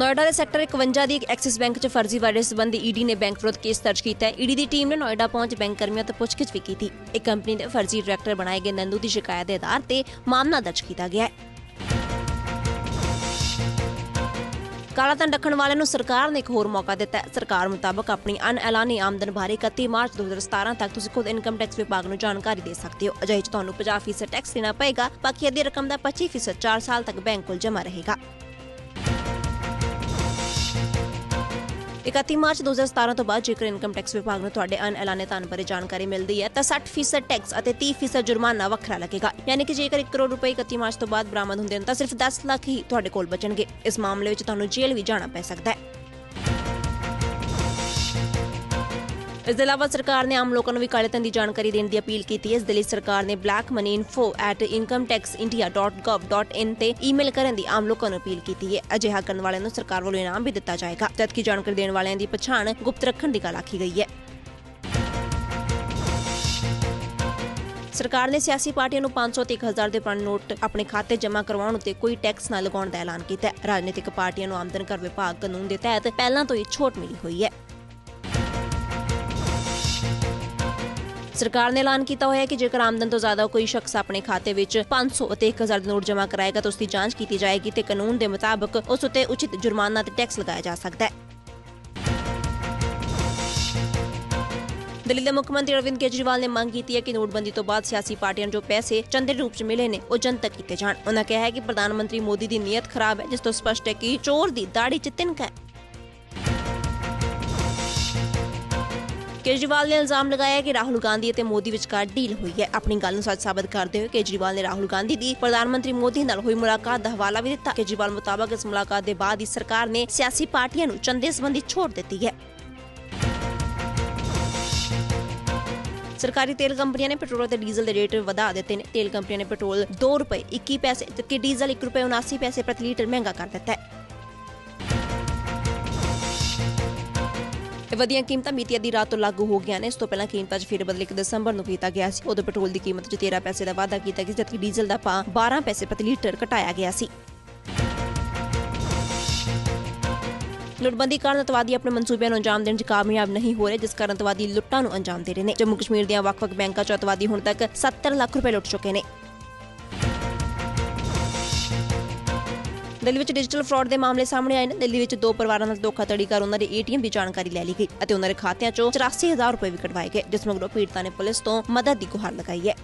ਨੋਇਡਾ ਦੇ ਸੈਕਟਰ 51 ਦੀ Axis bank 'ਚ ਫਰਜ਼ੀ ਸੰਬੰਧੀ ਈਡੀ ਨੇ ਬੈਂਕ ਵਿਰੁੱਧ ਕੇਸ ਦਰਜ ਕੀਤਾ ਹੈ। ਈਡੀ ਦੀ ਟੀਮ ਨੇ ਨੋਇਡਾ ਪਹੁੰਚ ਬੈਂਕ ਕਰਮੀਆਂ ਤੋਂ ਪੁੱਛਗਿੱਛ ਵੀ ਕੀਤੀ। ਇਹ ਕੰਪਨੀ ਦੇ ਫਰਜ਼ੀ ਡਾਇਰੈਕਟਰ ਬਣਾਏ ਗਏ ਨੰਦੂ ਦੀ ਸ਼ਿਕਾਇਤ ਦੇ ਆਧਾਰ ਤੇ ਮਾਮਲਾ ਦਰਜ ਕੀਤਾ ਗਿਆ ਹੈ। ਕਾਲਾ ਧਨ ਰੱਖਣ ਵਾਲਿਆਂ ਨੂੰ ਸਰਕਾਰ ਨੇ ਇੱਕ ਹੋਰ ਮੌਕਾ ਦਿੱਤਾ ਹੈ। ਸਰਕਾਰ ਮੁਤਾਬਕ ਆਪਣੀ ਅਨਐਲਾਨੀ ਆਮਦਨ ਬਾਰੇ 31 ਮਾਰਚ 2017 ਤੱਕ ਤੁਸੀਂ ਖੁਦ ਇਨਕਮ ਟੈਕਸ ਵਿਭਾਗ ਨੂੰ ਜਾਣਕਾਰੀ ਦੇ ਸਕਦੇ ਹੋ। ਅਜਿਹੇ 'ਚ ਤੁਹਾਨੂੰ 50% ਟੈਕਸ ਦੇਣਾ ਪਏਗਾ, ਬਾਕੀ ਅੱਧੀ ਰਕਮ ਦਾ 25% 4 ਸਾਲ ਤੱਕ ਬੈਂਕ ਕੋਲ ਜਮ੍ਹਾਂ ਰਹੇਗਾ। 31 ਮਾਰਚ 2017 ਤੋਂ ਬਾਅਦ ਜੇਕਰ ਇਨਕਮ ਟੈਕਸ ਵਿਭਾਗ ਨੂੰ ਤੁਹਾਡੇ ਅਨਐਲਾਨੇ ਧਨ ਬਾਰੇ ਜਾਣਕਾਰੀ ਮਿਲਦੀ ਹੈ, ਤਾਂ 60% ਟੈਕਸ ਅਤੇ 30% ਜੁਰਮਾਨਾ ਵੱਖਰਾ ਲੱਗੇਗਾ। ਯਾਨੀ ਕਿ ਜੇਕਰ 1 ਕਰੋੜ ਰੁਪਏ 31 ਮਾਰਚ ਤੋਂ ਬਾਅਦ ਬਰਾਮਦ ਹੁੰਦੇ ਹਨ, ਤਾਂ ਸਿਰਫ 10 ਲੱਖ ਹੀ ਤੁਹਾਡੇ ਕੋਲ ਬਚਣਗੇ। ਇਸ ਮਾਮਲੇ ਵਿੱਚ ਤੁਹਾਨੂੰ ਜੇਲ੍ਹ ਵੀ ਜਾਣਾ ਪੈ ਸਕਦਾ ਹੈ। ਇਸ ਦੇ ਇਲਾਵਾ ਸਰਕਾਰ ਨੇ ਆਮ ਲੋਕਾਂ ਨੂੰ ਵੀ ਕਾਲੇ ਦੀ ਜਾਣਕਾਰੀ ਦੇਣ ਦੀ ਅਪੀਲ ਕੀਤੀ ਹੈ। ਇਸ ਦੇ ਲਈ ਸਰਕਾਰ ਨੇ blackmoneyinfo@incometaxindia.gov.in ਤੇ ਈਮੇਲ ਕਰਨ ਦੀ ਆਮ ਲੋਕਾਂ ਨੂੰ ਅਪੀਲ ਕੀਤੀ ਹੈ। ਅਜਿਹਾ ਕਰਨ ਵਾਲਿਆਂ ਨੂੰ ਸਰਕਾਰ ਵੱਲੋਂ ਇਨਾਮ ਵੀ ਦਿੱਤਾ ਜਾਏਗਾ। ਜਦਕਿ ਜਾਣਕਾਰੀ ਦੇਣ ਵਾਲਿਆਂ ਦੀ ਪਛਾਣ ਗੁਪਤ ਰੱਖਣ ਦੀ ਗੱਲ ਆਖੀ ਗਈ ਹੈ। ਸਰਕਾਰ ਨੇ ਸਿਆਸੀ ਪਾਰਟੀਆਂ ਨੂੰ 500 ਤੇ 1000 ਦੇ ਪੁਰਾਣੇ ਨੋਟ ਆਪਣੇ ਖਾਤੇ ਜਮ੍ਹਾਂ ਕਰਵਾਉਣ ਉੱਤੇ ਕੋਈ ਟੈਕਸ ਨਾ ਲਗਾਉਣ ਦਾ ਐਲਾਨ ਕੀਤਾ ਹੈ। ਰਾਜਨੀਤਿਕ ਪਾਰਟੀਆਂ ਨੂੰ ਆਮਦਨ ਕਰ ਵਿਭਾਗ ਕਾਨੂੰਨ ਦੇ ਤਹਿਤ ਪਹਿਲਾਂ ਤੋਂ ਹੀ ਛੋਟ ਮਿਲੀ ਹੋਈ ਹੈ। ਸਰਕਾਰ ਨੇ ਐਲਾਨ ਕੀਤਾ ਹੋਇਆ ਹੈ ਕਿ ਜੇਕਰ ਆਮਦਨ ਤੋਂ ਜ਼ਿਆਦਾ ਕੋਈ ਸ਼ਖਸ ਆਪਣੇ ਖਾਤੇ ਵਿੱਚ 500 ਅਤੇ 1000 ਨੋਟ ਜਮ੍ਹਾਂ ਕਰਾਏਗਾ ਤਾਂ ਉਸ ਦੀ ਜਾਂਚ ਕੀਤੀ ਜਾਏਗੀ ਤੇ ਕਾਨੂੰਨ ਦੇ ਮੁਤਾਬਕ ਉਸ ਉੱਤੇ ਉਚਿਤ ਜੁਰਮਾਨਾ ਤੇ ਟੈਕਸ ਲਗਾਇਆ ਜਾ ਸਕਦਾ ਹੈ। ਦਿੱਲੀ ਦੇ ਮੁੱਖ ਮੰਤਰੀ ਅਰਵਿੰਦ ਕੇਜਰੀਵਾਲ ਨੇ ਮੰਗ ਕੀਤੀ ਹੈ ਕਿ ਨੋਟਬੰਦੀ ਤੋਂ ਬਾਅਦ ਸਿਆਸੀ ਪਾਰਟੀਆਂ ਨੂੰ ਜੋ ਪੈਸੇ ਚੰਦੇ ਰੂਪ 'ਚ ਮਿਲੇ ਨੇ, ਉਹ ਜਨਤਕ ਕੀਤੇ ਜਾਣ। ਉਹਨਾਂ ਕਿਹਾ ਹੈ ਕਿ ਪ੍ਰਧਾਨ ਮੰਤਰੀ ਮੋਦੀ ਦੀ ਨੀਅਤ ਖਰਾਬ ਹੈ, ਜਿਸ ਤੋਂ ਸਪਸ਼ਟ ਹੈ ਕਿ ਚੋਰ ਦੀ ਦਾੜੀ 'ਚ ਤਿਨਕਾ ਹੈ ਕੇਜਰੀਵਾਲ ਨੇ ਇਲਜ਼ਾਮ ਲਗਾਇਆ ਕਿ ਰਾਹੁਲ ਗਾਂਧੀ ਅਤੇ ਮੋਦੀ ਵਿਚਕਾਰ ਡੀਲ ਹੋਈ ਹੈ। ਆਪਣੀ ਗੱਲ ਨੂੰ ਸੱਚ ਸਾਬਤ ਕਰਦੇ ਹੋਏ ਕੇਜਰੀਵਾਲ ਨੇ ਰਾਹੁਲ ਗਾਂਧੀ ਦੀ ਪ੍ਰਧਾਨ ਮੰਤਰੀ ਮੋਦੀ ਨਾਲ ਹੋਈ ਮੁਲਾਕਾਤ ਦਾ ਹਵਾਲਾ ਵੀ ਦਿੱਤਾ। ਕੇਜਰੀਵਾਲ ਮੁਤਾਬਕ ਇਸ ਮੁਲਾਕਾਤ ਦੇ ਬਾਅਦ ਹੀ ਸਰਕਾਰ ਨੇ ਸਿਆਸੀ ਪਾਰਟੀਆਂ ਨੂੰ ਚੰਦੇ ਸੰਬੰਧੀ ਛੋਟ ਦਿੱਤੀ ਹੈ। ਸਰਕਾਰੀ ਤੇਲ ਕੰਪਨੀਆਂ ਨੇ ਪੈਟਰੋਲ ਅਤੇ ਡੀਜ਼ਲ ਦੇ ਰੇਟ ਵਧਾ ਦਿੱਤੇ ਨੇ। ਤੇਲ ਕੰਪਨੀਆਂ ਨੇ ਪੈਟਰੋਲ 2 ਰੁਪਏ 21 ਪੈਸੇ ਜਦਕਿ ਡੀਜ਼ਲ 1 ਰੁਪਏ 79 ਪੈਸੇ ਪ੍ਰਤੀ ਲੀਟਰ ਮਹਿੰਗਾ ਕਰ ਦਿੱਤਾ ਹੈ। ਵਧੀਆਂ ਕੀਮਤਾਂ ਮੀਤੀ ਅੱਧੀ ਰਾਤ ਤੋਂ ਲਾਗੂ ਹੋ ਗਈਆਂ ਨੇ। ਇਸ ਤੋਂ ਪਹਿਲਾਂ ਕੀਮਤਾਂ 'ਚ ਫਿਰ ਬਦਲ 1 ਦਸੰਬਰ ਨੂੰ ਕੀਤਾ ਗਿਆ ਸੀ। ਉਦੋਂ ਪੈਟਰੋਲ ਦੀ ਕੀਮਤ 'ਚ 13 ਪੈਸੇ ਦਾ ਵਾਧਾ ਕੀਤਾ ਗਿਆ, ਜਦਕਿ ਡੀਜ਼ਲ ਦਾ ਭਾਅ 12 ਪੈਸੇ ਪ੍ਰਤੀ ਲੀਟਰ ਘਟਾਇਆ ਗਿਆ ਸੀ। ਨੋਟਬੰਦੀ ਕਾਰਨ ਅਤਵਾਦੀ ਆਪਣੇ ਮਨਸੂਬਿਆਂ ਨੂੰ ਅੰਜਾਮ ਦੇਣ 'ਚ ਕਾਮਯਾਬ ਨਹੀਂ ਹੋ ਰਹੇ, ਜਿਸ ਕਾਰਨ ਅਤਵਾਦੀ ਲੁੱਟਾਂ ਨੂੰ ਅੰਜਾਮ ਦੇ ਰਹੇ ਨੇ। ਜੰਮੂ ਕਸ਼ਮੀਰ ਦੀਆਂ ਵੱਖ-ਵੱਖ ਬੈਂਕਾਂ 'ਚ ਅਤਵਾਦੀ ਹੁਣ ਤੱਕ 70 ਲੱਖ ਰੁਪਏ ਲੁੱਟ ਚੁੱਕੇ ਨੇ। ਦਿੱਲੀ ਵਿੱਚ ਡਿਜੀਟਲ ਫਰਾਡ ਦੇ ਮਾਮਲੇ ਸਾਹਮਣੇ ਆਏ ਨੇ। ਦਿੱਲੀ ਵਿੱਚ ਦੋ ਪਰਿਵਾਰਾਂ ਨਾਲ ਧੋਖਾਧੜੀ ਕਰ ਉਹਨਾਂ ਦੇ ਏਟੀਐਮ ਦੀ ਜਾਣਕਾਰੀ ਲੈ ਲਈ ਗਈ ਅਤੇ ਉਹਨਾਂ ਦੇ ਖਾਤਿਆਂ 'ਚੋਂ 84000 ਰੁਪਏ ਵੀ ਕਢਵਾਏ ਗਏ, ਜਿਸ ਮਗਰੋਂ ਪੀੜਤਾਂ ਨੇ ਪੁਲਿਸ ਤੋਂ ਮਦਦ ਦੀ ਗੁਹਾਰ ਲਗਾਈ ਹੈ।